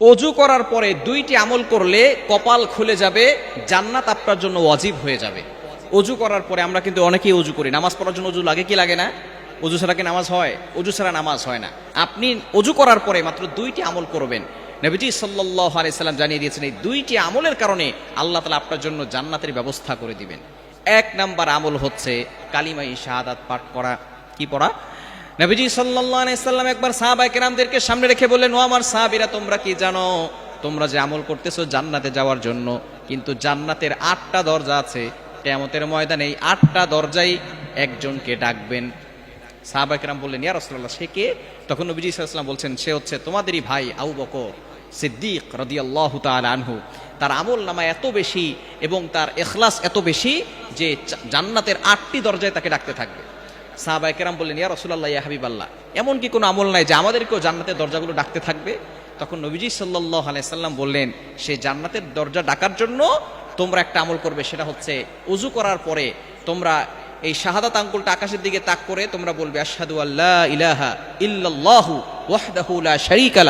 অজু করার পরে দুইটি আমল করলে কপাল খুলে যাবে, জান্নাত আপনার জন্য ওয়াজিব হয়ে যাবে। অজু করার পরে আমরা কিন্তু অনেকেই অজু করি। নামাজ পড়ার জন্য অজু লাগে কি লাগে না? অজু ছাড়া কি নামাজ হয়? অজু ছাড়া নামাজ হয় না। আপনি অজু করার পরে মাত্র দুইটি আমল করবেন। নবীজি সাল্লাহ আলাইসাল্লাম জানিয়ে দিয়েছেন, এই দুইটি আমলের কারণে আল্লাহ তালা আপনার জন্য জান্নাতের ব্যবস্থা করে দিবেন। এক নাম্বার আমল হচ্ছে কালিমাই শাহাদাত পাঠ করা। কি পড়া? নবীজি সাল্লাল্লাহু আলাইহি সাল্লাম একবার সাহাবায়ে কেরামদেরকে সামনে রেখে বললেন, ও আমার সাহাবীরা, তোমরা কি জানো? তোমরা যে আমল করতেছো জান্নাতে যাওয়ার জন্য, কিন্তু জান্নাতের আটটা দরজা আছে। কিয়ামতের ময়দানে এই আটটা দরজাই একজনকে ডাকবেন। সাহাবায়ে কেরাম বললেন, ইয়া রাসূলুল্লাহ, সে কে? তখন নবীজি সাল্লাম বলছেন, সে হচ্ছে তোমাদেরই ভাই আবু বকর সিদ্দিক রাদিয়াল্লাহু আনহু। তার আমল নামা এত বেশি এবং তার এখলাস এত বেশি যে জান্নাতের আটটি দরজায় তাকে ডাকতে থাকবে। সাহাবাই কেরাম বললেন, ইয়া রসুল্লাহ ইয়া হাবিব আল্লাহ এমন কি কোনো আমল নাই যে আমাদেরকেও জান্নাতের দরজাগুলো ডাকতে থাকবে? তখন নবীজি সাল্লাহ আলাইসাল্লাম বললেন সেই জান্নাতের দরজা ডাকার জন্য তোমরা একটা আমল করবে, সেটা হচ্ছে উজু করার পরে তোমরা এই শাহাদাত আঙ্গুলটা আকাশের দিকে তাক করে তোমরা বলবে, আশহাদু আল্লাহ ইলাহা ইল্লাল্লাহু ওয়াহদাহু লা শারীকা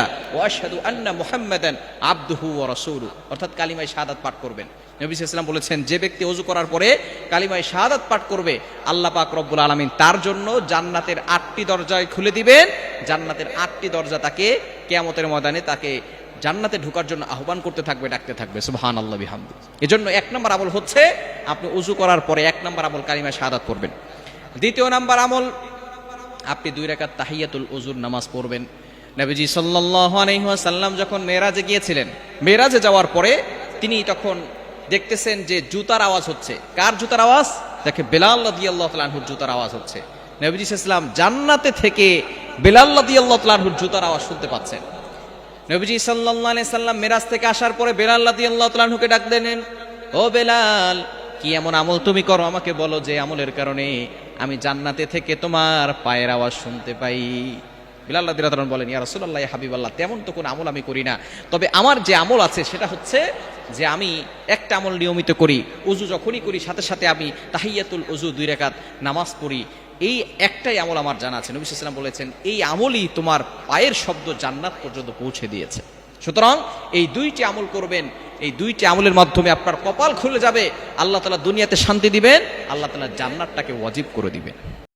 আন্না মুহাম্মাদান আবদুহু ওয়া রাসূলু অর্থাৎ কালিমায় শাহাদাত পাঠ করবেন। নবী সাল্লাম বলেছেন, যে ব্যক্তি অজু করার পরে কালিমায় শাহাদাত পাঠ করবে, আল্লাহ পাক রব্বুল আলামিন তার জন্য জান্নাতের আটটি দরজায় খুলে দিবেন। জান্নাতের আটটি দরজা তাকে কেয়ামতের ময়দানে তাকে জান্নাতে ঢোকার জন্য আহ্বান করতে থাকবে, ডাকতে থাকবে। সুবহান আল্লাহ বিহামদি। এজন্য এক নম্বর আমল হচ্ছে, আপনি উজু করার পরে এক নম্বর আমল কালিমায় শাহাদাত করবেন দ্বিতীয় নাম্বার আমল, আপনি দুই রাকাত তাহিয়াতুল উজুর নামাজ পড়বেন। নবীজি সাল্লাল্লাহু আলাইহি ওয়াসাল্লাম যখন মেরাজে গিয়েছিলেন মেরাজে যাওয়ার পরে তিনি তখন দেখতেছেন যে জুতার আওয়াজ হচ্ছে। কার জুতার আওয়াজ? দেখে বেলাল রাদিয়াল্লাহু তাআলা জুতার আওয়াজ হচ্ছে। নবীজি ইসলাম জান্নাতে থেকে বেলাল রাদিয়াল্লাহু তাআলা আনহুর জুতার আওয়াজ শুনতে পাচ্ছেন। নবীজি আলাইহি সাল্লাম মিরাজ থেকে আসার পরে বেলাল রাদিয়াল্লাহু তাআলা আনহুকে ডাক দেন। ও বেলাল, কি এমন আমল তুমি করো? আমাকে বলো যে আমলের কারণে আমি জান্নাতে থেকে তোমার পায়ের আওয়াজ শুনতে পাই। বিলাল রাদিয়াল্লাহু বলেন, ইয়া রাসূলুল্লাহ, ইয়া হাবিবাল্লাহ, তেমন তো কোনো আমল আমি করি না। তবে আমার যে আমল আছে সেটা হচ্ছে যে আমি একটা আমল নিয়মিত করি, উজু যখনই করি, সাথে সাথে আমি তাহিয়াতুল উজু দুই রাকাত নামাজ পড়ি। এই একটাই আমল আমার জানা আছে। নবী সাল্লাম বলেছেন, এই আমলই তোমার পায়ের শব্দ জান্নাত পর্যন্ত পৌঁছে দিয়েছে। সুতরাং এই দুইটি আমল করবেন, এই দুইটি আমলের মাধ্যমে আপনার কপাল খুলে যাবে। আল্লাহ তালা দুনিয়াতে শান্তি দিবেন, আল্লাহ তালা জান্নাতটাকে ওয়াজিব করে দিবেন।